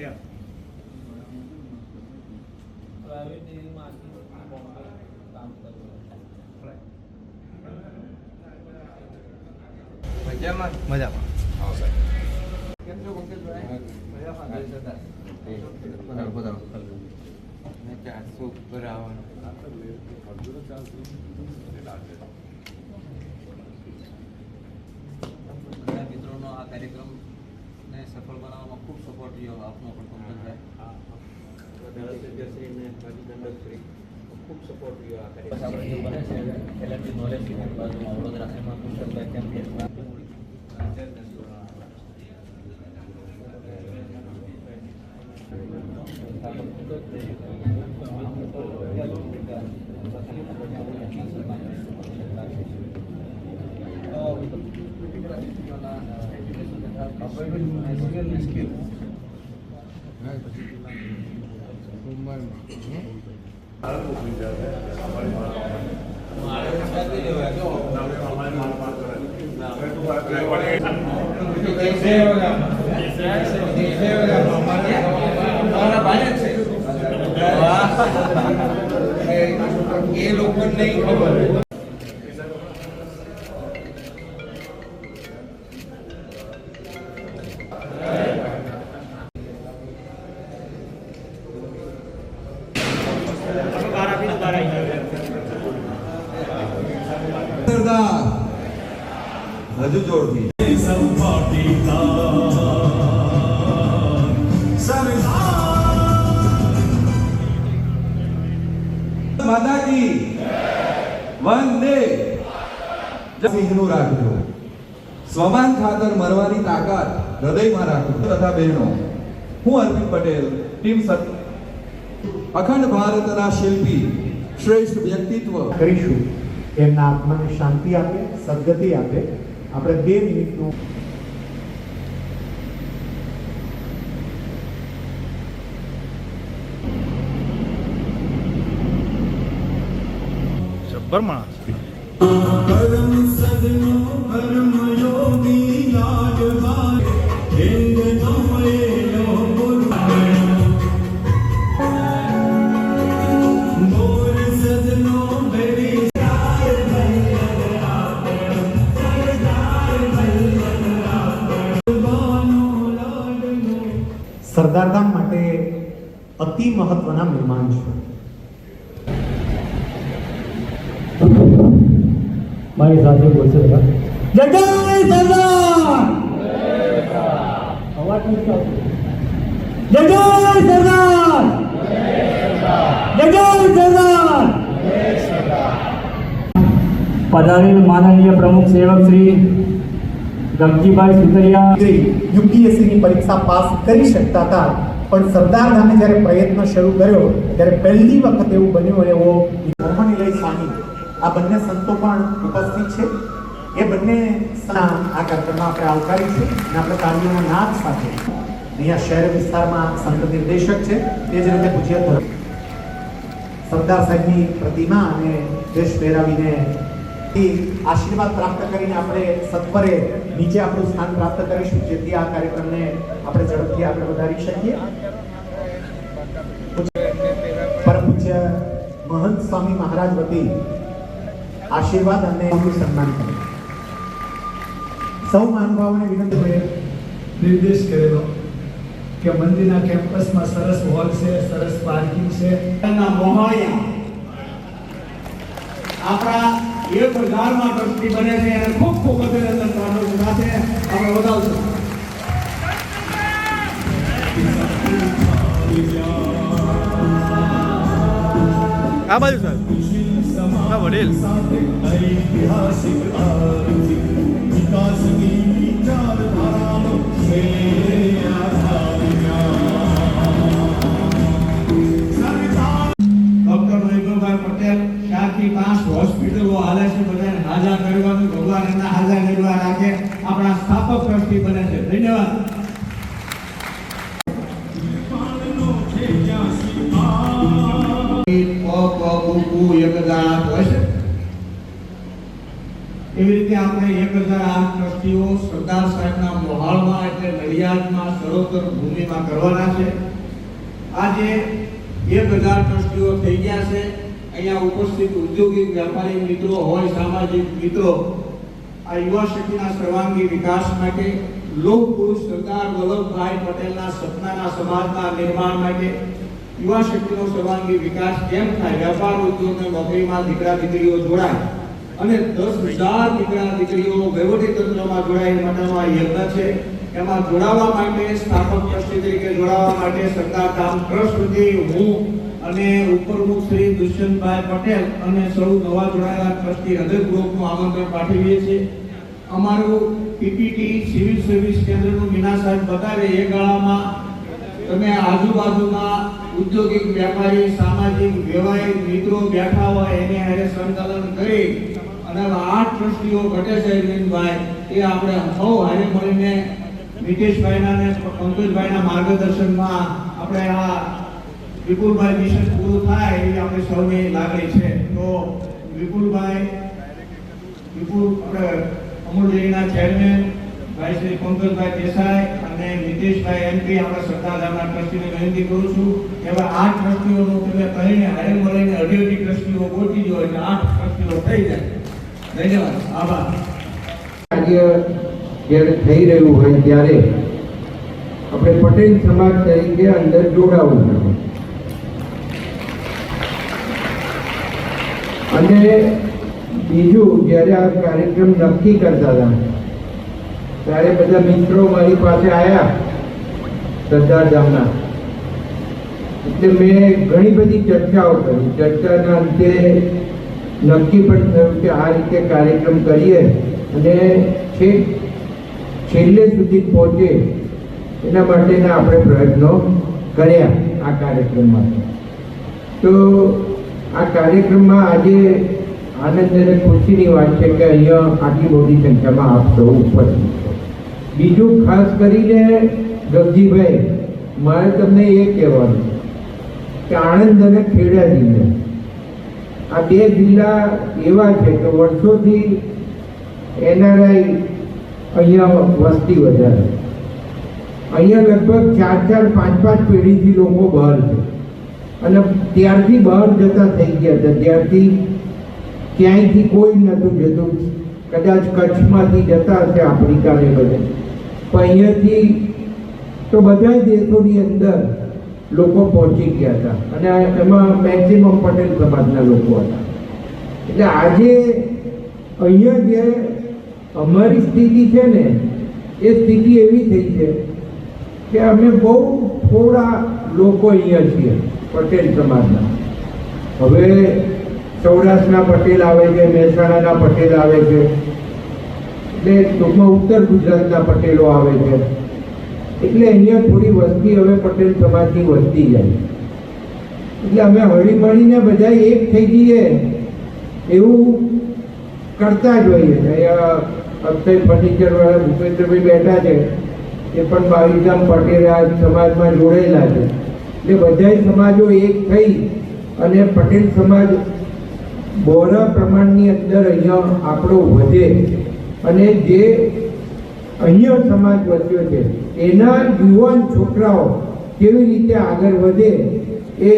Yeah. મજામાં? કેમ છો પંકજભાઈ? મેં ચારસો ઉપર આવવાનું. બધા મિત્રોનો આ કાર્યક્રમને સફળ બનાવવામાં ખૂબ સપોર્ટ રહ્યો આપનો પણ પંકજભાઈ. ધારાસભ્યશ્રી અને માજી દંડકશ્રી ખૂબ સપોર્ટ રહ્યો આ બસ આપણે જે બને છે એલએમડી નોલેજ બાજુમાં વડોદરા એમાં કુશલભાઈ કેમ કે એ લોકોને નહીં ખબર. સરદાર હજુ જોરથી. માતાજી, વંદે. સિંહનું રાખજો. સ્વમાન ખાતર મરવાની તાકાત હૃદયમાં રાખજો. તથા બહેનો, હું અરવિંદ પટેલ, ટીમ અખંડ ભારતના શિલ્પી, શ્રેષ્ઠ વ્યક્તિત્વ. કરીશું. એમના આત્માને શાંતિ આપે સદગતિ આપે. આપણે બે મિનિટનું જબ્બર માણસ. સરદારધામ માટે અતિ મહત્વના મહેમાન છે. મારી સાથે બોલશે જય જય સરદાર! અવાજ નથી આવતો. જય જય સરદાર! જય જય સરદાર! પધારેલ માનનીય પ્રમુખ સેવક શ્રી ગગજીભાઈ સુતરિયા યુપીએસસી ની પરીક્ષા પાસ કરી શકતા હતા. પણ સરદાર ધામે જ્યારે પ્રયત્ન શરૂ કર્યો, ત્યારે પહેલી વખત એવું બન્યું એવો મોહનીલય સ્વામી. આ બંને સંતો પણ ઉપસ્થિત છે. એ બંને સ્થાન આ કાર્યક્રમમાં આપણે આવકારી છે અને આપણે તાળીઓના નાદ સાથે. અહીંયા શહેર વિસ્તારમાં સંત નિર્દેશક છે. તે જ રીતે પૂજ્ય સરદાર સાહેબની પ્રતિમા અને દેશ પહેરાવીને આશીર્વાદ પ્રાપ્ત કરીને આપણે સત્વરે નીચે આપણું સ્થાન પ્રાપ્ત કરીશું, જેથી આ કાર્યક્રમને આપણે ઝડપથી આગળ વધારી શકીએ. પરમ મહંત સ્વામી મહારાજ વતી આશીર્વાદ અને સન્માન કરે. સૌ મહાનુભાવોને વિનંતી નિર્દેશ કરેલો કે મંદિરના કેમ્પસમાં સરસ હોલ છે, સરસ પાર્કિંગ છે આપણા એક પ્રકારમાં ટ્રસ્ટી બને છે અને ખૂબ ખૂબ અભિનંદન પાઠવું સાથે આપણે વધાવશું આ બાજુ સાહેબ. વડીલ. ઐતિહાસિક આરતી વિકાસની આપણા આગળ નિર્વાહ રાખે આપણા સ્થાપક ટ્રસ્ટી બને છે. ધન્યવાદ. સાહેબના એટલે નડિયાદમાં સરોતર ભૂમિમાં કરવાના છે. આજે એક હજાર ટ્રસ્ટીઓ થઈ ગયા છે. અહીંયા ઉપસ્થિત ઉદ્યોગિક, વ્યાપારી મિત્રો હોય, સામાજિક મિત્રો આ યુવા શક્તિના સર્વાંગી વિકાસ માટે લોક પુરુષ સરદાર વલ્લભભાઈ પટેલના સપનાના સમાજના નિર્માણ માટે યુવા શક્તિનો સર્વાંગી વિકાસ કેમ થાય, વેપાર ઉદ્યોગ અને નોકરીમાં દીકરા દીકરીઓ જોડાય અને દસ હજાર દીકરા દીકરીઓ વહીવટી તંત્રમાં જોડાય માટેનો આ યજ્ઞ છે. એમાં જોડાવા માટે સ્થાપક ટ્રસ્ટી તરીકે જોડાવા માટે સરકાર ધામ ટ્રસ્ટ સુધી હું અને ઉપરમુખ શ્રી દુષ્યંતભાઈ પટેલ અને સૌ નવા જોડાયેલા ટ્રસ્ટી હૃદયપૂર્વકનું આમંત્રણ પાઠવીએ છીએ. અમારું પીપીટી સિવિલ સર્વિસ કેન્દ્રનું મીના સાહેબ બતાવે એ ગાળામાં તમે આજુબાજુના ઉદ્યોગિક વેપારી, સામાજિક વ્યવહારિક મિત્રો બેઠા હોય એને હારે સંકલન કરી અને આઠ ટ્રસ્ટીઓ ઘટે છે એ આપણે સૌ હારે મળીને નીતિશભાઈના અને પંકજભાઈના માર્ગદર્શનમાં આપણે આ વિપુલભાઈ મિશન પૂરું થાય એવી આપણે સૌની લાગણી છે. તો વિપુલભાઈ, વિપુલ આપણે અમૂલ ડેરીના ચેરમેન ભાઈ શ્રી પંકજભાઈ દેસાઈ અને નીતિશભાઈ એમપી આપણે સરદારધામના ટ્રસ્ટીને વિનંતી કરું છું કે હવે આઠ ટ્રસ્ટીઓનું તમે કહીને હારે મળીને અઢી અઢી ટ્રસ્ટીઓ ગોઠવી દો એટલે આઠ ટ્રસ્ટીઓ થઈ જાય. ધન્યવાદ. આભાર. જ્યારે થઈ રહ્યું હોય ત્યારે આપણે પટેલ સમાજ તરીકે અંદર જોડાવું અને બીજું, જ્યારે આ કાર્યક્રમ નક્કી કરતા હતા, ત્યારે બધા મિત્રો મારી પાસે આવ્યા સરદાર ધામના. એટલે મેં ઘણી બધી ચર્ચાઓ કરી. ચર્ચાના અંતે નક્કી પણ થયું કે આ રીતે કાર્યક્રમ કરીએ. અને છેક છેલ્લે સુધી પહોંચે એના માટેના આપણે પ્રયત્નો કર્યા આ કાર્યક્રમમાં. તો આ કાર્યક્રમમાં આજે આનંદ અને ખુશીની વાત છે કે અહીંયા આટલી મોટી સંખ્યામાં આપ સૌ ઉપસ્થિત છો. બીજું ખાસ કરીને ગગજીભાઈ મારે તમને એ કહેવાનું કે આણંદ અને ખેડા જિલ્લા આ બે જિલ્લા એવા છે કે વર્ષોથી એનઆરઆઈ અહીંયા વસ્તી વધારે. અહીંયા લગભગ ચાર ચાર, પાંચ પાંચ પેઢીથી લોકો બહાર છે. અને ત્યારથી બહાર જતા થઈ ગયા હતા ત્યારથી ક્યાંયથી કોઈ નહોતું જતું. કદાચ કચ્છમાંથી જતા હશે આફ્રિકાને બધે. પણ અહીંયાથી તો બધા દેશોની અંદર લોકો પહોંચી ગયા હતા. અને એમાં મેક્સિમમ પટેલ સમાજના લોકો હતા. એટલે આજે અહીંયા જે અમારી સ્થિતિ છે ને, એ સ્થિતિ એવી થઈ છે કે અમે બહુ થોડા લોકો અહીંયા છીએ, પટેલ સમાજના. હવે સૌરાષ્ટ્રના પટેલ આવે છે, મહેસાણાના પટેલ આવે છે, એટલે ટૂંકમાં ઉત્તર ગુજરાતના પટેલો આવે છે. એટલે અહીંયા થોડી વસ્તી હવે પટેલ સમાજની વધતી જાય. એટલે અમે હળી મળીને બધા એક થઈ જઈએ, એવું કરતા જ હોઈએ. અક્ષય ફર્નિચર વાળા ભૂપેન્દ્રભાઈ બેઠા છે. એ પણ બાવીધામ પટેલ સમાજમાં જોડાયેલા છે. એટલે બધાય સમાજો એક થઈ અને પટેલ સમાજ બહોળા પ્રમાણની અંદર અહીંયા આપણો વધે. અને જે અહીંયા સમાજ વધ્યો છે, એના યુવાન છોકરાઓ કેવી રીતે આગળ વધે એ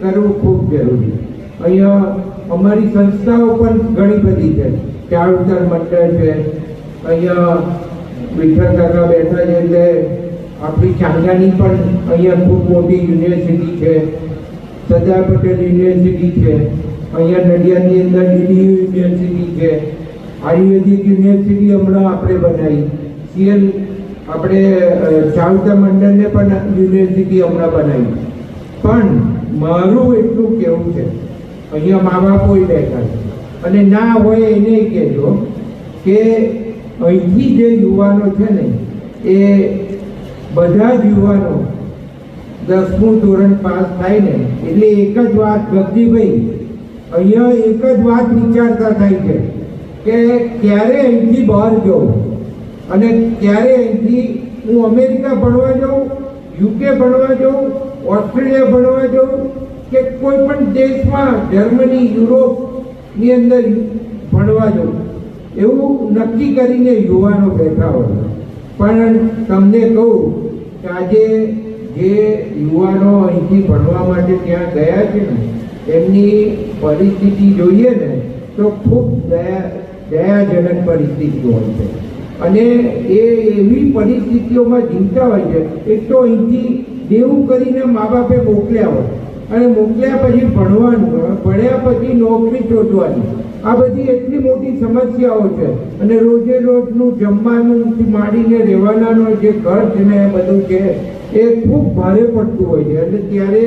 કરવું ખૂબ જરૂરી. અહીંયા અમારી સંસ્થાઓ પણ ઘણી બધી છે. ચારુતર મંડળ છે અહીંયા વિઠ્ઠલ કાકા બેઠા છે એટલે આપણી ચાંદાની પણ અહીંયા ખૂબ મોટી યુનિવર્સિટી છે. સરદાર પટેલ યુનિવર્સિટી છે. અહીંયા નડિયાદની અંદર ડીડી યુનિવર્સિટી છે. આયુર્વેદિક યુનિવર્સિટી હમણાં આપણે બનાવી. સીએલ આપણે ચાવતા મંડળને પણ યુનિવર્સિટી હમણાં બનાવી. પણ મારું એટલું કેવું છે, અહીંયા મા બાપ હોય બેઠા છે. અને ના હોય એને કહેજો કે અહીંથી જે યુવાનો છે ને, એ બધા જ યુવાનો દસમું ધોરણ પાસ થાય ને, એટલે એક જ વાત ભક્તિભાઈ અહીંયા એક જ વાત વિચારતા થાય છે કે ક્યારે અહીંથી બહાર જાઉં અને ક્યારે અહીંથી હું અમેરિકા ભણવા જાઉં, યુકે ભણવા જાઉં, ઓસ્ટ્રેલિયા ભણવા જાઉં કે કોઈ પણ દેશમાં, જર્મની, યુરોપની અંદર ભણવા જાઉં. એવું નક્કી કરીને યુવાનો બેઠા હોય. પણ તમને કહું કે આજે જે યુવાનો અહીંથી ભણવા માટે ત્યાં ગયા છે ને, એમની પરિસ્થિતિ જોઈએ ને, તો ખૂબ દયા, દયાજનક પરિસ્થિતિ હોય છે. અને એ એવી પરિસ્થિતિઓમાં જીવતા હોય છે, એક તો અહીંથી દેવું કરીને મા બાપે મોકલ્યા હોય. અને મોકલ્યા પછી ભણવાનું, ભણ્યા પછી નોકરી શોધવાની. આ બધી એટલી મોટી સમસ્યાઓ છે. અને રોજે રોજનું જમવાનું થી માંડીને રહેવાનાનો જે ખર્ચ ને બધું છે, એ ખૂબ ભારે પડતું હોય છે. અને ત્યારે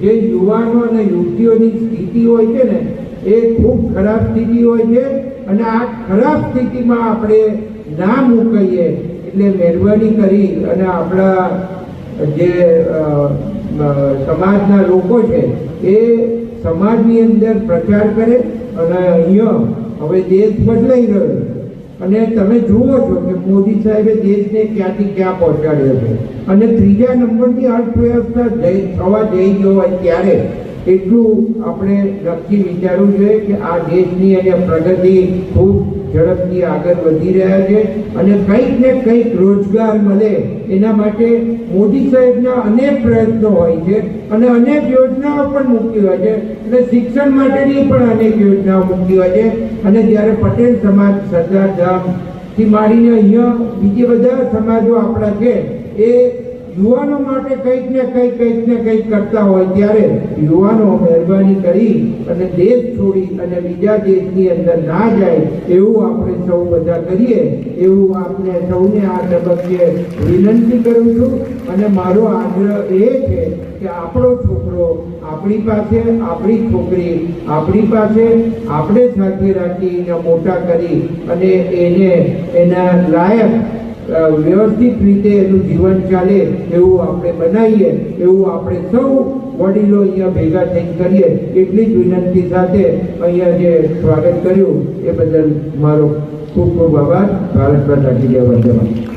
જે યુવાનો અને યુવતીઓની સ્થિતિ હોય છે ને, એ ખૂબ ખરાબ સ્થિતિ હોય છે. અને આ ખરાબ સ્થિતિમાં આપણે ના મૂકીએ એટલે મહેરબાની કરી અને આપણા જે સમાજના લોકો છે, એ સમાજની અંદર પ્રચાર કરે અને અહીંયા હવે દેશ બદલાઈ રહ્યો અને તમે જુઓ છો કે મોદી સાહેબે દેશને ક્યાંથી ક્યાં પહોંચાડ્યો છે. અને ત્રીજા નંબરની અર્થવ્યવસ્થા જઈ થવા જઈ ગયો હોય ત્યારે એટલું આપણે નક્કી વિચારવું જોઈએ કે આ દેશની અને પ્રગતિ ખૂબ ઝડપથી આગળ વધી રહ્યા છે અને કંઈક ને કંઈક રોજગાર મળે એના માટે મોદી સાહેબના અનેક પ્રયત્નો હોય છે અને અનેક યોજનાઓ પણ મૂકી હોય છે અને શિક્ષણ માટેની પણ અનેક યોજનાઓ મૂકી હોય છે. અને જ્યારે પટેલ સમાજ સરદાર ધામથી માંડીને અહીંયા બીજા બધા સમાજો આપણા છે એ યુવાનો માટે કંઈક ને કંઈક કંઈક ને કંઈક કરતા હોય ત્યારે યુવાનો મહેરબાની કરી અને દેશ છોડી અને બીજા દેશની અંદર ના જાય એવું આપણે સૌ બધા કરીએ, એવું આપણે સૌને આ તબક્કે વિનંતી કરું છું. અને મારો આગ્રહ એ છે કે આપણો છોકરો આપણી પાસે, આપણી છોકરી આપણી પાસે આપણે સાથે રાખીને મોટા કરી અને એને, એના લાયક વ્યવસ્થિત રીતે એનું જીવન ચાલે એવું આપણે બનાવીએ, એવું આપણે સૌ વડીલો અહીંયા ભેગા થઈ કરીએ, એટલી જ વિનંતી સાથે અહીંયા જે સ્વાગત કર્યું, એ બદલ મારો ખૂબ ખૂબ આભાર ભારત માતા કી જય.